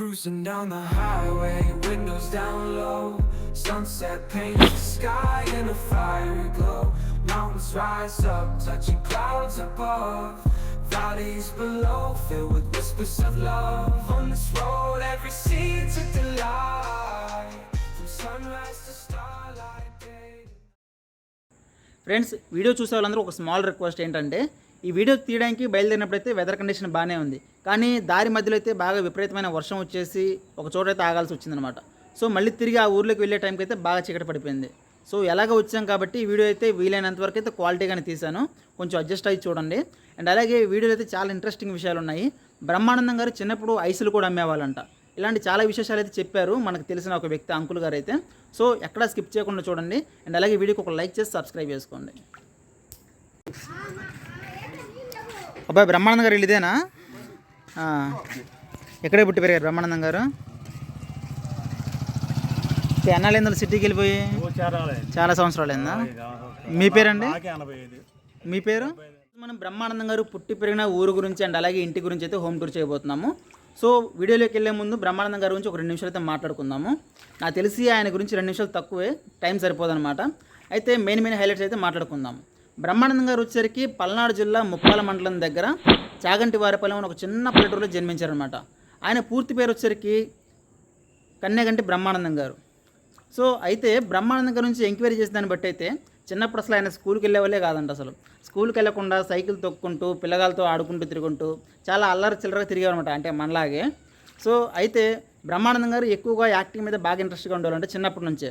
Cruising down the highway, windows down low. Sunset paints the sky in a fiery glow. Mountains rise up, touching clouds above. Valleys below, filled with whispers of love. On this road, every seed's a delight. From sunrise to starlight day. Friends, video చూసే వాళ్ళందరూ ఒక small request ఏంటంటే ఈ video తీయడానికి బయలుదేరినప్పుడైతే weather condition బాగానే ఉంది. కానీ దారి మధ్యలో అయితే బాగా విపరీతమైన వర్షం వచ్చేసి ఒక చోట అయితే ఆగాల్సి వచ్చిందనమాట సో మళ్ళీ తిరిగి ఆ ఊర్లోకి వెళ్ళే టైంకి అయితే బాగా చీకటి పడిపోయింది. సో ఎలాగ వచ్చాం కాబట్టి ఈ వీడియో అయితే వీలైనంత వరకు అయితే క్వాలిటీగానే తీశాను. కొంచెం అడ్జస్ట్ అయ్యి చూడండి. అండ్ అలాగే వీడియోలో అయితే చాలా ఇంట్రెస్టింగ్ విషయాలు ఉన్నాయి. బ్రహ్మానందం గారు చిన్నప్పుడు ఐసులు కూడా అమ్మేవాళ్ళంట. ఇలాంటి చాలా విశేషాలు అయితే చెప్పారు. మనకు తెలిసిన ఒక వ్యక్తి అంకుల్ గారు అయితే. సో ఎక్కడా స్కిప్ చేయకుండా చూడండి. అండ్ అలాగే వీడియోకి ఒక లైక్ చేసి సబ్స్క్రైబ్ చేసుకోండి. అబ్బాయి బ్రహ్మానందం గారు ఇదేనా? ఆ. ఎక్కడే పుట్టి పెరిగారు బ్రహ్మానందం గారు? ఎన్నాళ్ళైందో సిటీకి వెళ్ళిపోయి? చాలా సంవత్సరాలు అయిందా మీ పేరండి? మీ పేరు? మనం బ్రహ్మానందం గారు పుట్టి పెరిగిన ఊరు గురించి అండ్ అలాగే ఇంటి గురించి అయితే హోమ్ టూర్ చేయబోతున్నాము. సో వీడియోలోకి వెళ్ళే ముందు బ్రహ్మానందం గారి గురించి ఒక రెండు నిమిషాలు అయితే మాట్లాడుకుందాము. నాకు తెలిసి ఆయన గురించి రెండు నిమిషాలు తక్కువే టైం సరిపోదన్నమాట. అయితే మెయిన్ మెయిన్ హైలైట్స్ అయితే మాట్లాడుకుందాం బ్రహ్మానందం గారు వచ్చేసరికి పల్నాడు జిల్లా ముప్పాల మండలం దగ్గర చాగంటి వారిపాలెం అని ఒక చిన్న పల్లెటూరులో జన్మించారనమాట ఆయన పూర్తి పేరు వచ్చేసరికి కన్యాగంటి బ్రహ్మానందం గారు. సో అయితే బ్రహ్మానందం గారి నుంచి ఎంక్వైరీ చేసిన దాన్ని బట్టి అయితే చిన్నప్పుడు అసలు ఆయన స్కూల్కి వెళ్ళేవాళ్ళే కాదంట అసలు. స్కూల్కి వెళ్ళకుండా సైకిల్ తొక్కుంటూ పిల్లగాలతో ఆడుకుంటూ తిరుగుంటూ చాలా అల్లరి చిల్లరగా తిరిగారనమాట అంటే మనలాగే. సో అయితే బ్రహ్మానందం గారు ఎక్కువగా యాక్టింగ్ మీద బాగా ఇంట్రెస్ట్గా ఉండేవాళ్ళంటే చిన్నప్పటి నుంచే.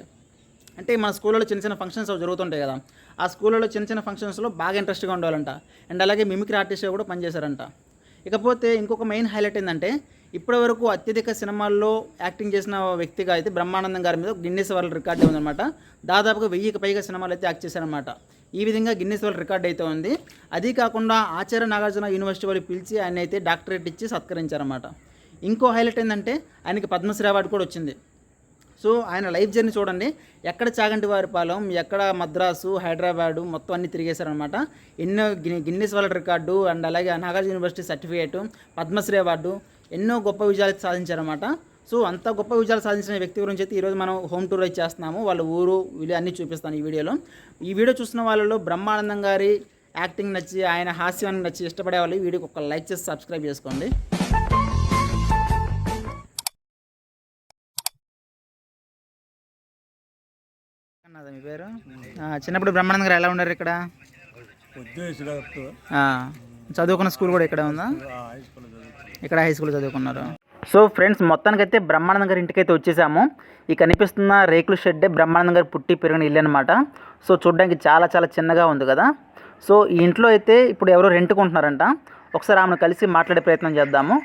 అంటే మన స్కూల్లో చిన్న చిన్న ఫంక్షన్స్ జరుగుతుంటాయి కదా. ఆ స్కూళ్ళలో చిన్న చిన్న ఫంక్షన్స్లో బాగా ఇంట్రెస్ట్గా ఉండాలంట అండ్ అలాగే మిమిక్రీ ఆర్టిస్ట్గా కూడా పనిచేశారంట. ఇకపోతే ఇంకొక మెయిన్ హైలైట్ ఏంటంటే ఇప్పటివరకు అత్యధిక సినిమాల్లో యాక్టింగ్ చేసిన వ్యక్తిగా అయితే బ్రహ్మానందం గారి మీద గిన్నెస్ వరల్డ్ రికార్డ్ ఉందన్నమాట. దాదాపుగా వెయ్యికి పైగా సినిమాలు అయితే యాక్ట్ చేశారనమాట ఈ విధంగా గిన్నెస్ వరల్డ్ రికార్డ్ అయితే ఉంది. అది కాకుండా ఆచార్య నాగార్జున యూనివర్సిటీ వాళ్ళు పిలిచి ఆయన అయితే డాక్టరేట్ ఇచ్చి సత్కరించారన్నమాట. ఇంకో హైలైట్ ఏంటంటే ఆయనకి పద్మశ్రీ అవార్డు కూడా వచ్చింది. సో ఆయన లైఫ్ జర్నీ చూడండి. ఎక్కడ చాగంటి వారిపాలెం ఎక్కడ మద్రాసు హైదరాబాదు మొత్తం అన్ని తిరిగేశారనమాట ఎన్నో గిన్ని గిన్నెస్ వరల్డ్ రికార్డు అండ్ అలాగే Nagarjuna university certificate Padmashri award ఎన్నో గొప్ప విజయాలు సాధించారనమాట సాధించారన్నమాట. సో అంత గొప్ప విజయాలు సాధించిన వ్యక్తి గురించి అయితే ఈరోజు మనం హోమ్ టూర్ అయితే చేస్తున్నాము. వాళ్ళ ఊరు వీళ్ళు అన్నీ చూపిస్తాను ఈ వీడియోలో. ఈ వీడియో చూసిన వాళ్ళలో బ్రహ్మానందం గారి యాక్టింగ్ నచ్చి ఆయన హాస్యాన్ని నచ్చి ఇష్టపడే వాళ్ళు వీడియోకి ఒక లైక్ చేసి సబ్స్క్రైబ్ చేసుకోండి. మీ పేరు? చిన్నప్పుడు బ్రహ్మానందం గారు ఎలా ఉన్నారు ఇక్కడ? చదువుకున్న స్కూల్ కూడా ఇక్కడ ఉందా? ఇక్కడ హై స్కూల్ చదువుకున్నారు. సో ఫ్రెండ్స్ మొత్తానికైతే బ్రహ్మానందం గారి ఇంటికైతే వచ్చేసాము. ఈ కనిపిస్తున్న రేకుల షెడ్డే బ్రహ్మానందం గారు పుట్టి పెరిగిన ఇల్లు అనమాట సో చూడడానికి చాలా చాలా చిన్నగా ఉంది కదా. సో ఈ ఇంట్లో అయితే ఇప్పుడు ఎవరో రెంట్కి ఉంటున్నారంట ఒకసారి ఆమెను కలిసి మాట్లాడే ప్రయత్నం చేద్దాము.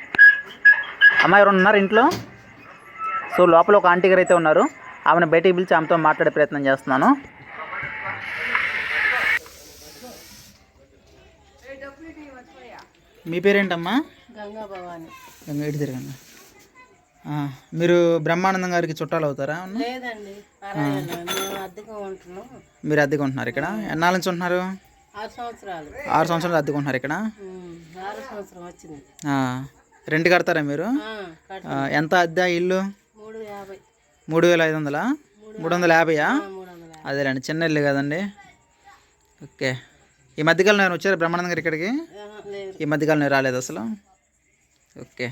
అమ్మాయి ఎవరు ఉన్నారు ఇంట్లో? సో లోపల ఒక ఆంటీ గారు అయితే ఉన్నారు. ఆమెను బయటికి పిలిచి ఆమెతో మాట్లాడే ప్రయత్నం చేస్తున్నాను. మీ పేరేంటమ్మా? గంగా భవాని. గంగా ఇటు తిరగండి. ఆ, మీరు బ్రహ్మానందం గారికి చుట్టాలు అవుతారా? లేదండి మీరు అద్దెకు ఉంటున్నారు ఇక్కడ? ఎన్నాళ్ళ నుంచి ఉంటున్నారు? ఆరు సంవత్సరాలు. ఆరు సంవత్సరాలు అద్దెకు ఉంటున్నారు ఇక్కడ? రెంట్ కడతారా మీరు? ఎంత అద్దె ఇల్లు? మూడు యాభై. మూడు వేల ఐదు వందలా? మూడు వందల యాభైయా? అదేలేండి చిన్న ఇల్లు కదండి. ఓకే. ఈ మధ్యకాలం నేను వచ్చారు బ్రహ్మానందం గారు ఇక్కడికి? ఈ మధ్యకాలం నేను రాలేదు అసలు? ఓకే.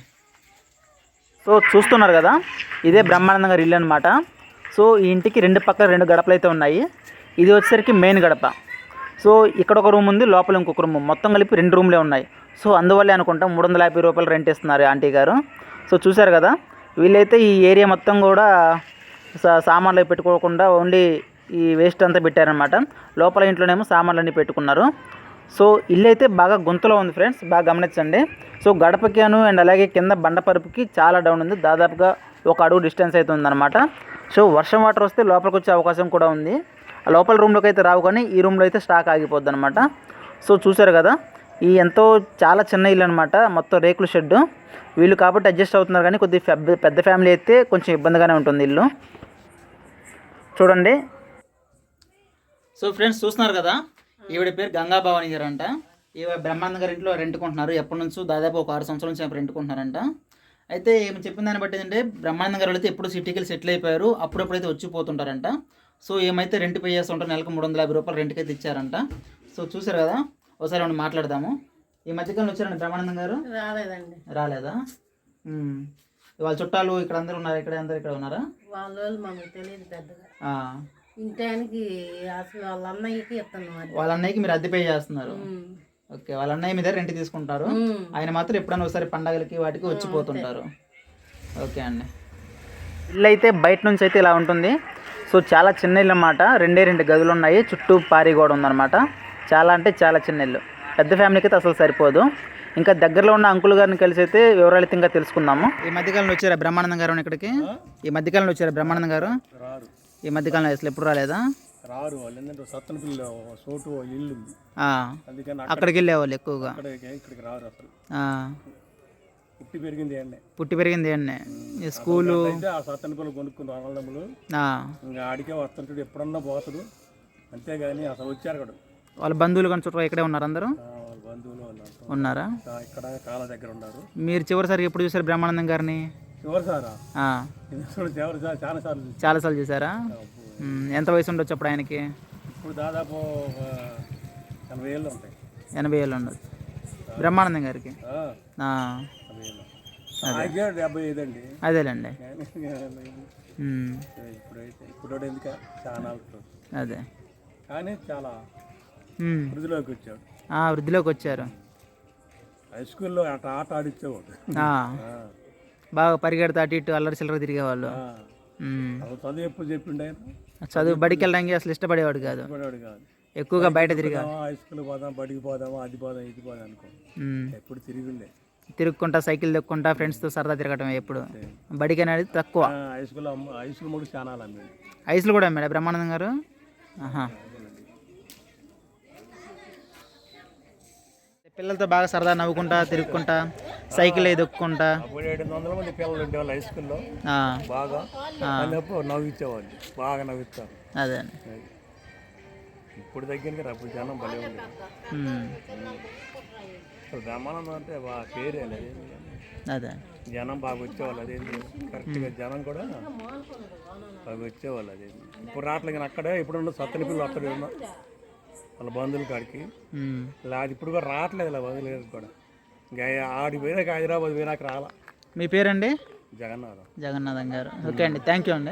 సో చూస్తున్నారు కదా ఇదే బ్రహ్మానందం గారి ఇల్లు అనమాట సో ఈ ఇంటికి రెండు పక్కల రెండు గడపలు అయితే ఉన్నాయి. ఇది వచ్చేసరికి మెయిన్ గడప. సో ఇక్కడ ఒక రూమ్ ఉంది లోపల ఇంకొక రూమ్. మొత్తం కలిపి రెండు రూమ్లే ఉన్నాయి. సో అందువల్లే అనుకుంటాం మూడు వందల యాభై రూపాయలు రెంట్ ఇస్తున్నారు ఆంటీ గారు. సో చూశారు కదా వీళ్ళైతే ఈ ఏరియా మొత్తం కూడా సా సామాన్లు పెట్టుకోకుండా ఓన్లీ ఈ వేస్ట్ అంతా పెట్టారనమాట లోపల ఇంట్లోనేమో సామాన్లు అన్నీ పెట్టుకున్నారు. సో ఇల్లు అయితే బాగా గుంతలో ఉంది ఫ్రెండ్స్ బాగా గమనించండి. సో గడపకిను అండ్ అలాగే కింద బండపరుపుకి చాలా డౌన్ ఉంది. దాదాపుగా ఒక అడుగు డిస్టెన్స్ అయితే ఉందన్నమాట. సో వర్షం వాటర్ వస్తే లోపలికి వచ్చే అవకాశం కూడా ఉంది. ఆ లోపల రూమ్లోకి అయితే రావు కానీ ఈ రూమ్లో అయితే స్టాక్ ఆగిపోద్ది అనమాట సో చూసారు కదా? ఈ ఎంతో చాలా చిన్న ఇల్లు అనమాట మొత్తం రేకుల షెడ్ వీళ్ళు కాబట్టి అడ్జస్ట్ అవుతున్నారు కానీ కొద్దిగా పెద్ద పెద్ద ఫ్యామిలీ అయితే కొంచెం ఇబ్బందిగానే ఉంటుంది ఇల్లు. చూడండి. సో ఫ్రెండ్స్ చూస్తున్నారు కదా? ఈవిడ పేరు గంగా భవాని గారు అంట ఈవిడ బ్రహ్మానంద గారి ఇంట్లో రెంట్కుంటున్నారు ఎప్పటి నుంచో దాదాపు ఒక ఆరు సంవత్సరాల నుంచి రెంట్కుంటున్నారంట అయితే ఏమి చెప్పిన దాన్ని బట్టి ఏంటంటే బ్రహ్మానందం గారు అయితే ఎప్పుడు సిటీకి వెళ్ళి సెటిల్ అయిపోయారు. అప్పుడప్పుడైతే వచ్చిపోతుంటారంట సో ఏమైతే రెంట్ పే చేస్తుంటారు. నెలకు మూడు వందల యాభై రూపాయలు రెంట్కి అయితే ఇచ్చారంట. సో చూసారు కదా? ఒకసారి మనం మాట్లాడదాము? ఈ మధ్యకాలంలో వచ్చారండి బ్రహ్మానందం గారు? రాలేదండి. రాలేదా? ఉమ్. వాళ్ళ చుట్టాలు ఇక్కడ అందరూ ఉన్నారు ఇక్కడ అందరు ఇక్కడ ఉన్నారా? వాళ్ళ వాళ్ళు తెలియదు పెద్దగా. ఆ. ఇంటానికి అసలు వాళ్ళ అన్నయ్యకి ఇస్తాను మరి. వాళ్ళ అన్నయ్యకి మీరు అద్దె పే చేస్తున్నారు. ఉమ్. ఓకే వాళ్ళ అన్నయ్య మీద రెంట్ తీసుకుంటారు. ఉమ్. ఆయన మాత్రం ఎప్పుడైనా ఒకసారి పండగలకి వాటికి వచ్చిపోతుంటారు ఓకే అండి. ఇల్లు అయితే బయట నుంచి అయితే ఇలా ఉంటుంది. సో చాలా చిన్న ఇల్లు అన్నమాట. రెండే రెండు గదులు ఉన్నాయి. చుట్టూ పారి కూడా ఉందన్నమాట. చాలా అంటే చాలా చిన్న ఇల్లు పెద్ద ఫ్యామిలీకి అయితే అసలు సరిపోదు. ఇంకా దగ్గరలో ఉన్న అంకుల్ గారిని కలిసి అయితే వివరాలు అయితే ఇంకా తెలుసుకుందాము. ఈ మధ్యకాలంలో వచ్చారా బ్రహ్మానందం గారు ఇక్కడికి? ఈ మధ్యకాలంలో వచ్చారా బ్రహ్మానందం గారు? రారు. ఈ మధ్యకాలంలో అసలు ఎప్పుడు రాలేదా? రారు వాళ్ళు. చోటు ఇల్లు ఉంది. అక్కడికి వెళ్ళేవాళ్ళు ఎక్కువగా. అక్కడికి ఇక్కడికి రారు అసలు. ఆ, పుట్టి పెరిగింది అండి పుట్టి పెరిగింది అండి స్కూలు అయితే ఆ సత్తన పిల్లలు కొనుక్కున్న అన్నదమ్ములు ఆ, ఇంకా ఆడికే వస్తుంటాడు ఎప్పుడన్నా పోతాడు. అంతేగాని అసలు వచ్చారు అక్కడ. వాళ్ళ బంధువులు కానీ చుట్టూ ఇక్కడే ఉన్నారు అందరూ? ఉన్నారా. ఇక్కడ కాళ్ళ దగ్గర ఉన్నారు. మీరు చివరిసారి ఎప్పుడు చూసారు బ్రహ్మానందం గారిని? చాలా సార్లు చూసారా? ఎంత వయసు ఉండొచ్చు అప్పుడు ఆయనకి? ఇప్పుడు దాదాపు ఎనభై ఏళ్ళు ఉంటాయి. ఎనభై ఏళ్ళు ఉండొచ్చు. బ్రహ్మానందం గారికి? డెబ్బై ఐదు అండి. అదేలేండి. అదే. కానీ చాలా వృద్ధిలోకి వచ్చాడు. ఆ, వృద్ధిలోకి వచ్చారు. హై స్కూల్లో అట్లా ఆట ఆడిచ్చేవాడు. బాగా పరిగెడతా అటు ఇటు అల్లరి చిల్లర తిరిగేవాళ్ళు. చదువు ఎప్పుడు చెప్పిండు ఆయన? చదువు బడికి వెళ్ళడానికి అసలు ఇష్టపడేవాడు కాదు. ఎక్కువగా బయట తిరిగా. హై స్కూల్ పోదాం బడికి పోదామా అది పోదాం ఇది పోదాం అనుకో ఎప్పుడు తిరిగిండే. తిరుక్కుంటా సైకిల్ దొక్కుంటా ఫ్రెండ్స్తో సరదా తిరగటం ఎప్పుడు. బడికి అనేది తక్కువ. హై స్కూల్ హై స్కూల్ మూడు చాలా అమ్మాడు. ఐస్లు కూడా అమ్మాడా బ్రహ్మానందం గారు? ఆహా. పిల్లలతో బాగా సరదా నవ్వుకుంటా తిరుక్కుంటా సైకిల్ దొక్కుంటా అప్పుడు ఏడు వందల మంది పిల్లలు ఉండేవాళ్ళు హై స్కూల్లో బాగా. నవ్వించేవాళ్ళు బాగా నవ్విస్తారు. అదే ఇప్పుడు దగ్గరికి అప్పుడు జనం భలే అసలు బ్రహ్మానందం అంటే బా పేరే అదే జనం బాగా వచ్చేవాళ్ళు అదేంటి? కరెక్ట్గా జనం కూడా బాగా వచ్చేవాళ్ళు అదేంటి? ఇప్పుడు రావట్లేదు కానీ అక్కడే ఇప్పుడు ఉన్న సత్తని పిల్లలు అక్కడే ఉన్నా వాళ్ళ బంధువుల కాడికి. ఇలా అది ఇప్పుడు కూడా రావట్లేదు ఇలా బంధువుల కూడా. ఇంకా ఆడి పోయినాక హైదరాబాద్ పోయినాక రాలా. మీ పేరండి? జగన్నాథం. జగన్నాథం గారు. ఓకే అండి. థ్యాంక్ యూ అండి.